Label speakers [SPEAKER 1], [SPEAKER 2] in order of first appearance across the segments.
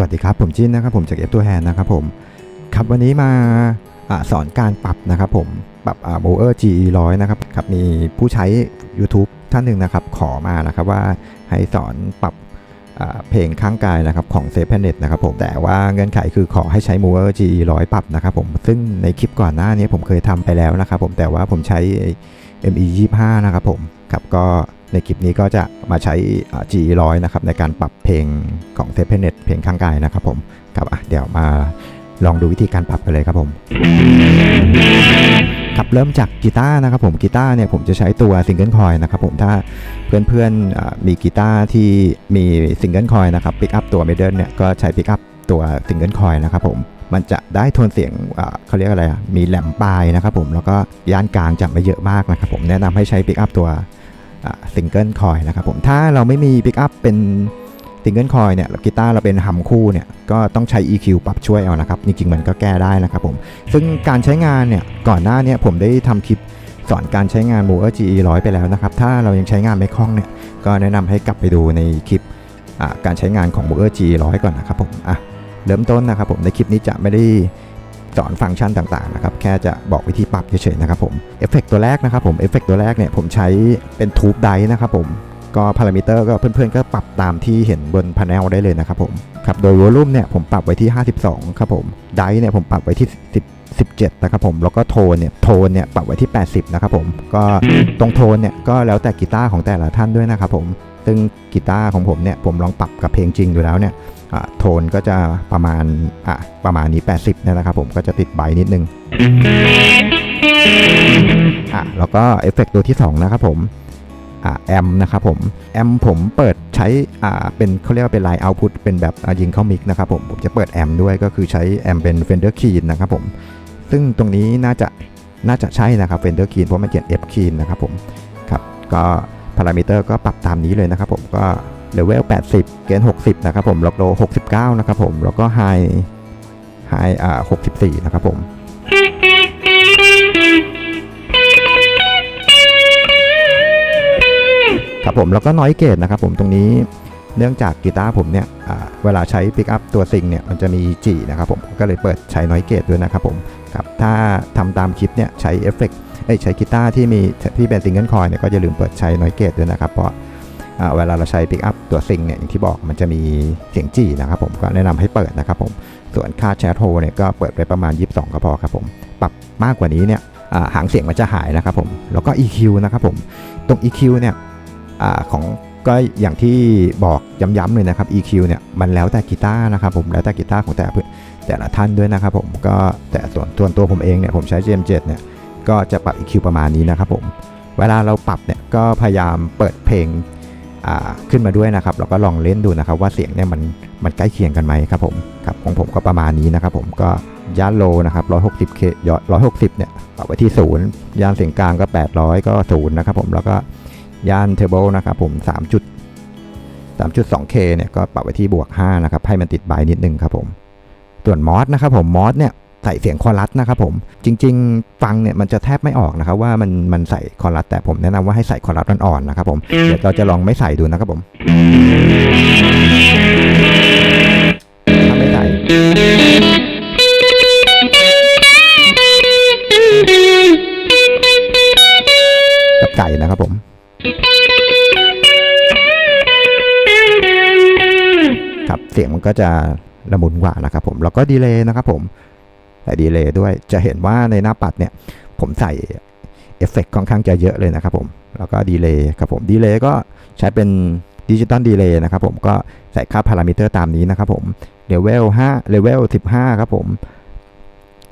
[SPEAKER 1] วัสดีครับ ผมจินนะครับผมจากเอฟตัวแฮนนะครับผมครับวันนี้มาอสอนการปรับนะครับผมปรับโบเออร์ GE ร้อยนะครับครับมีผู้ใช้ YouTube ท่านหนึ่งนะครับขอมานะครับว่าให้สอนปรับเพลงข้างกายนะครับของเซฟแพนเน็ตนะครับผมแต่ว่าเงื่อนไขคือขอให้ใช้ m o v e r GE ร้อยปรับนะครับผมซึ่งในคลิปก่อนหน้านี้ผมเคยทำไปแล้วนะครับผมแต่ว่าผมใช้ ME 25นะครับผมครับก็ ในคลิปนี้ก็จะมาใช้ G ร้อยนะครับในการปรับเพลงของเซฟเน็ตเพลงข้างกายนะครับผมครับอะเดี๋ยวมาลองดูวิธีการปรับกันเลยครับผมครับเริ่มจากกีตาร์นะครับผมกีตาร์เนี่ยผมจะใช้ตัวซิงเกิลคอยนะครับผมถ้าเพื่อนๆอ่ามีกีตาร์ที่มีซิงเกิลคอยนะครับปิกอัพตัวเมเดิลเนี่ยก็ใช้ปิกอัพตัวซิงเกิลคอยนะครับผมมันจะได้โทนเสียงเขาเรียกอะไรอะมีแหลมปลายนะครับผมแล้วก็ย่านกลางจะไม่เยอะมากนะครับผมแนะนำให้ใช้ปิกอัพตัว ซิงเกิลคอยนะครับผมถ้าเราไม่มีปิกอัพเป็นซิงเกิลคอยเนี่ยกีตาร์เราเป็นฮัมคู่เนี่ยก็ต้องใช้ EQ ปรับช่วยเอานะครับ จริงๆมันก็แก้ได้นะครับผม ซึ่งการใช้งานเนี่ยก่อนหน้าเนี้ผมได้ทำคลิปสอนการใช้งาน m o v e r GE 100 ไปแล้วนะครับ ถ้าเรายังใช้งานไม่คล่องเนี่ยก็แนะนำให้กลับไปดูในคลิปการใช้งานของ m o v e r GE 100 ก่อนนะครับผมอะเริ่มต้นนะครับผมในคลิปนี้จะไม่ได้ สอนฟังก์ชันต่างๆนะครับแค่จะบอกวิธีปรับเฉยๆนะครับผมเอฟเฟกตัวแรกนะครับผมเอฟเฟกตัวแรกเนี่ยผมใช้เป็นทูบไดนะครับผมก็พารามิเตอร์ก็เพื่อนๆ ก็ปรับตามที่เห็นบนพาเนลได้เลยนะครับผมครับโดยวอลลุ่มเนี่ยผมปรับไว้ที่ 52 ครับผมไดเนี่ยผมปรับไว้ที่10 17 นะครับผม แล้วก็โทนเนี่ย โทนเนี่ยปรับไว้ที่ 80 นะครับผม ก็ตรงโทนเนี่ยก็แล้วแต่กีตาร์ของแต่ละท่านด้วยนะครับผม ซึ่งกีตาร์ของผมเนี่ยผมลองปรับกับเพลงจริงดูแล้วเนี่ยโทนก็จะประมาณอะประมาณนี้ 80เนี่ยนะครับผมก็จะติดใบนิดนึงอะแล้วก็เอฟเฟกตัวที่ 2 นะครับผม แอมนะครับผมแอมผมเปิดใช้เป็นเขาเรียกว่าเป็นไลน์เอาพุตเป็นแบบยิงเข้ามิกนะครับผมผมจะเปิดแอมด้วยก็คือใช้แอมเป็น Fender Keen นะครับผมซึ่งตรงนี้น่าจะน่าจะใช่นะครับ Fender Keen เพราะมันเขียน F Keen นะครับผมครับก็พารามิเตอร์ก็ปรับตามนี้เลยนะครับผมก็เลเวล 80 เกณฑ์ 60 นะครับผม ล็อกโล 69 นะครับผม แล้วก็ไฮ ไฮอ่า64 นะครับผม ครับผมแล้วก็น้อยเกตนะครับผมตรงนี้เนื่องจากกีตาร์ผมเนี่ยเวลาใช้ปิกอัพตัวซิงเนี่ยมันจะมีจีนะครับผมก็เลยเปิดใช้น้อยเกตด้วยนะครับผมครับถ้าทำตามคลิปเนี่ยใช้เอฟเฟกต์เอ้ใช้กีตาร์ที่มีที่เป็นซิงเกิลคอยเนี่ยก็อย่าลืมเปิดใช้น้อยเกตด้วยนะครับเพราะเวลาเราใช้ปิกอัพตัวซิงเนี่ยอย่างที่บอกมันจะมีเสียงจีนะครับผมก็แนะนำให้เปิดนะครับผมส่วนค่าแชทโฮเนี่ยก็เปิดไปประมาณ 22 ก็พอครับผมปรับมากกว่านี้เนี่ยหางเสียงมันจะหายนะครับผมแล้วก็ EQ นะครับผมตรง EQ เนี่ย อของก็อย่างที่บอกย้ำๆเลยนะครับ EQ เนี่ยมันแล้วแต่กีตาร์นะครับผมแล้วแต่กีตาร์ของแต่ละแต่ละท่านด้วยนะครับผมก็แต่ส่วนส่วนตัวผมเองเนี่ยผมใช้ GM7 เนี่ยก็จะปรับ EQ ประมาณนี้นะครับผมเวลาเราปรับเนี่ยก็พยายามเปิดเพลงขึ้นมาด้วยนะครับแล้วก็ลองเล่นดูนะครับ ว่าเสียงเนี่ยมันมันใกล้เคียงกันไหมครับผมครับของผมก็ประมาณนี้นะครับผมก็ย่านโลนะครับ160เค160 เนี่ยปรับไว้ที่ 0ย่านเสียงกลางก็ 800 ก็ 0 นะครับผมแล้วก็ ย่านเทเบิลนะครับผม 3 จุด 3.2K เนี่ยก็ปรับไว้ที่บวก 5 นะครับ ให้มันติดใบนิดนึงครับผม ส่วนมอสนะครับผมมอสเนี่ยใส่เสียงคอรัสนะครับผมจริง ๆ ฟังเนี่ยมันจะแทบไม่ออกนะครับ ว่ามันมันใส่คอรัสแต่ผมแนะนำว่าให้ใส่คอรัสอ่อนๆนะครับผมเดี๋ยวเราจะลองไม่ใส่ดูนะครับผมถ้าไม่ใส่กับไก่นะครับผม สียงมันก็จะละมุนกว่านะครับผมแล้วก็ดีเลย์นะครับผมใส่ดีเลย์ด้วยจะเห็นว่าในหน้าปัดเนี่ยผมใส่เอฟเฟกต์ค่อนข้างจะเยอะเลยนะครับผมแล้วก็ดีเลย์ครับผมดีเลย์ก็ใช้เป็นดิจิตอลดีเลย์นะครับผมก็ใส่ค่าพารามิเตอร์ตามนี้นะครับผมเลเวล5เลเวล15 ครับผม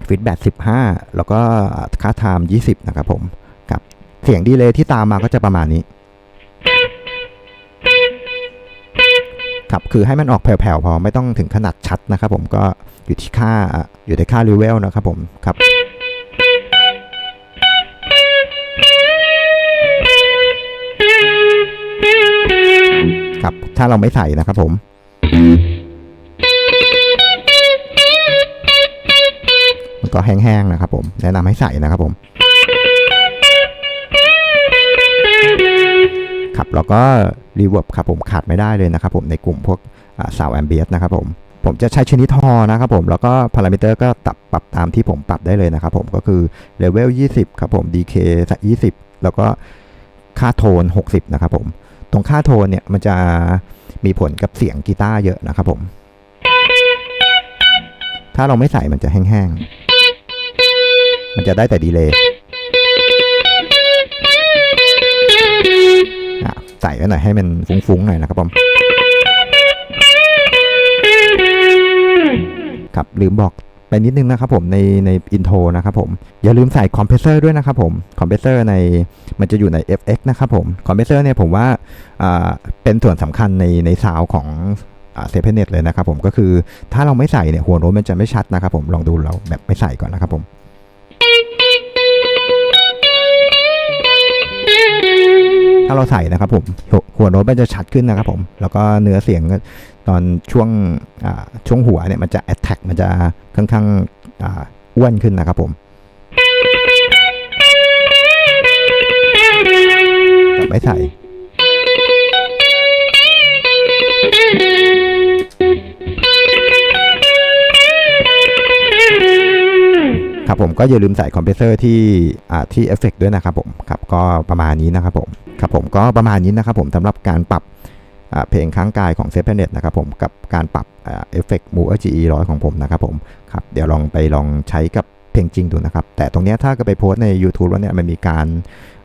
[SPEAKER 1] ฟีดแบ็ก15 แล้วก็ค่าไทม์20 นะครับผมครับเสียงดีเลย์ที่ตามมาก็จะประมาณนี้ ครับ คือให้มันออกแผ่วๆพอไม่ต้องถึงขนาดชัดนะครับผมก็อยู่ที่ค่าอยู่ในค่าเลเวลนะครับผมครับครับถ้าเราไม่ใส่นะครับผมมันก็แห้งๆนะครับผมแนะนำให้ใส่นะครับผม ครับแล้วก็รีเวิร์บครับผมขาดไม่ได้เลยนะครับผมในกลุ่มพวกสาวแอมเบียสนะครับผมผมจะใช้ชนิดฮอนะครับผมแล้วก็พารามิเตอร์ก็ตับปรับตามที่ผมปรับได้เลยนะครับผมก็คือเลเวล20 ครับผม DK 20 แล้วก็ค่าโทน 60 นะครับผม ตรงค่าโทนเนี่ยมันจะมีผลกับเสียงกีตาร์เยอะนะครับผม ถ้าเราไม่ใส่มันจะแห้งๆ มันจะได้แต่ดีเลย์ ส่ไว้หน่อยให้มันฟุ้งๆหน่อยนะครับผมครับลืมบอกไปนิดนึงนะครับผมในในอินโทรนะครับผมอย่าลืมใส่คอมเพรสเซอร์ด้วยนะครับผมคอมเพรสเซอร์ในมันจะอยู่ใน FX นะครับผมคอมเพรสเซอร์เนี่ยผมว่าอ่าเป็นส่วนสำคัญในในซาวของเซฟเน็ตเลยนะครับผมก็คือถ้าเราไม่ใส่เนี่ยหัวโน้ตมันจะไม่ชัดนะครับผมลองดูเราแบบไม่ใส่ก่อนนะครับผม ถ้าเราใส่นะครับผมหัวหัวโน้ตมันจะชัดขึ้นนะครับผมแล้วก็เนื้อเสียงก็ตอนช่วงอ่าช่วงหัวเนี่ยมันจะ attack มันจะค่อนข้างอ่าอ้วนขึ้นนะครับผมแต่ไม่ใส่ ครับผมก็อย่าลืมใส่คอมเพรสเซอร์ที่ที่เอฟเฟกด้วยนะครับผมครับก็ประมาณนี้นะครับผมครับผมก็ประมาณนี้นะครับผมสำหรับการปรับเพลงค้างกายของเซฟเนตนะครับผมกับการปรับเอฟเฟกต์มูเอจีร้อยของผมนะครับผมครับเดี๋ยวลองไปลองใช้กับเพลงจริงดูนะครับ แต่ตรงนี้ถ้าก็ไปโพสใน YouTube แล้วเนี่ยมันมีการ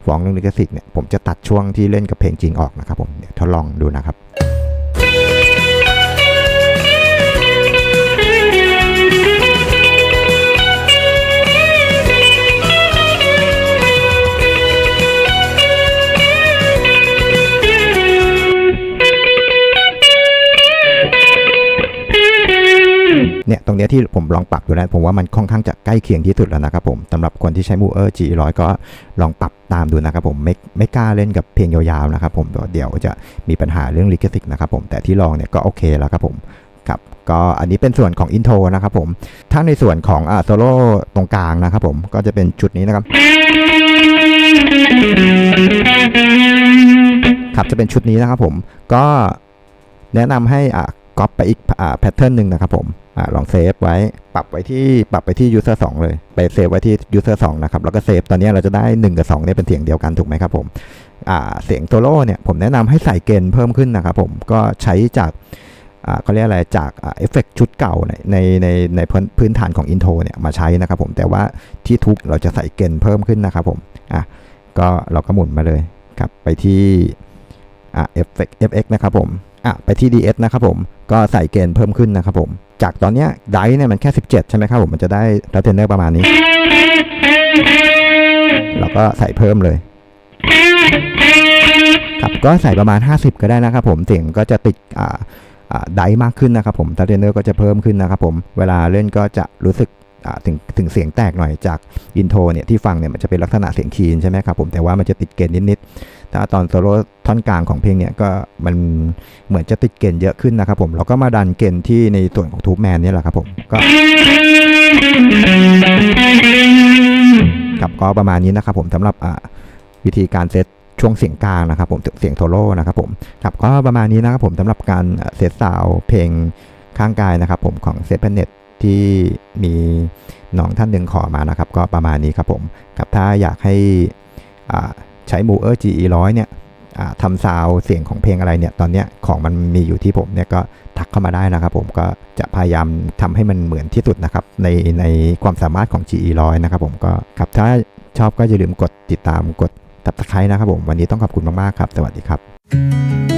[SPEAKER 1] ฟ้องเรื่องลิขสิทธิ์เนี่ยผมจะตัดช่วงที่เล่นกับเพลงจริงออกนะครับผมเดี๋ยวทดลองดูนะครับ เนี่ยตรงนี้ที่ผมลองปรับดูแล้วผมว่ามันค่อนข้างจะใกล้เคียงที่สุดแล้วนะครับผมสำหรับคนที่ใช้มูเออร์ G100 ก็ลองปรับตามดูนะครับผมไม่ไม่กล้าเล่นกับเพลงยาวๆนะครับผมเดี๋ยวจะมีปัญหาเรื่องลิขสิทธิ์นะครับผมแต่ที่ลองเนี่ยก็โอเคแล้วครับผมครับก็อันนี้เป็นส่วนของอินโทรนะครับผมถ้าในส่วนของอ่าโซโล่ตรงกลางนะครับผมก็จะเป็นจุดนี้นะครับครับจะเป็นชุดนี้นะครับผมก็แนะนำให้อ่าก๊อปไปอีกอ่าแพทเทิร์นหนึ่งนะครับผม อ่าลองเซฟไว้ปรับไว้ที่ปรับไปที่ user 2 เลย ไปเซฟไว้ที่ user 2 นะครับ แล้วก็เซฟตอนนี้เราจะได้ 1 กับ2เนี่ยเป็นเสียงเดียวกันถูกไหมครับผมอ่าเสียงโซโล่เนี่ยผมแนะนำให้ใส่เกณฑ์เพิ่มขึ้นนะครับผมก็ใช้จากอ่าเขาเรียกอะไรจากเอฟเฟกชุดเก่าในในในในพื้นฐานของอินโทรเนี่ยมาใช้นะครับผมแต่ว่าที่ทุกเราจะใส่เกณฑ์เพิ่มขึ้นนะครับผมอะก็เราก็หมุนมาเลยครับไปที่อ่า FX FX นะครับผม อะไปที่ DS นะครับผมก็ใส่เกณฑ์เพิ่มขึ้นนะครับผม จากตอนเนี้ยไดเนี่ยมันแค่ 17 ใช่ไหมครับผม มันจะได้รัตเทนเนอร์ประมาณนี้เราก็ใส่เพิ่มเลยครับก็ใส่ประมาณ 50 ก็ได้นะครับผมเสียงก็จะติดอ่าอ่าไดมากขึ้นนะครับผมทัตเทนเนอร์ก็จะเพิ่มขึ้นนะครับผม เวลาเล่นก็จะรู้สึกอ่าถึงถึงเสียงแตกหน่อยจากอินโทรเนี่ยที่ฟังเนี่ยมันจะเป็นลักษณะเสียงคีนใช่ไหมครับผมแต่ว่ามันจะติดเกณฑ์นิดๆ ถ้าตอนโซโล่ท่อนกลางของเพลงเนี่ยก็มันเหมือนจะติดเกณฑ์เยอะขึ้นนะครับผมเราก็มาดันเกณฑ์ที่ในส่วนของทูบแมนนี่แหละครับผมก็ครับก็ประมาณนี้นะครับผมสำหรับวิธีการเซตช่วงเสียงกลางนะครับผมเสียงโทโล่นะครับผมครับก็ประมาณนี้นะครับผมสำหรับการเซตสาวเพลงข้างกายนะครับผมของเซฟเน็ตที่มีน้องท่านหนึ่งขอมานะครับ ก็ประมาณนี้ครับผมครับถ้าอยากให้อ่า ใช้มูเออร์ GE ร้อยเนี่ยทำซาวเสียงของเพลงอะไรเนี่ยตอนเนี้ยของมันมีอยู่ที่ผมเนี่ยก็ทักเข้ามาได้นะครับผมก็จะพยายามทำให้มันเหมือนที่สุดนะครับในในความสามารถของ GE ร้อยนะครับผมก็ครับถ้าชอบก็อย่าลืมกดติดตามกดตับตะไคร้นะครับผมวันนี้ต้องขอบคุณมากๆครับ สวัสดีครับ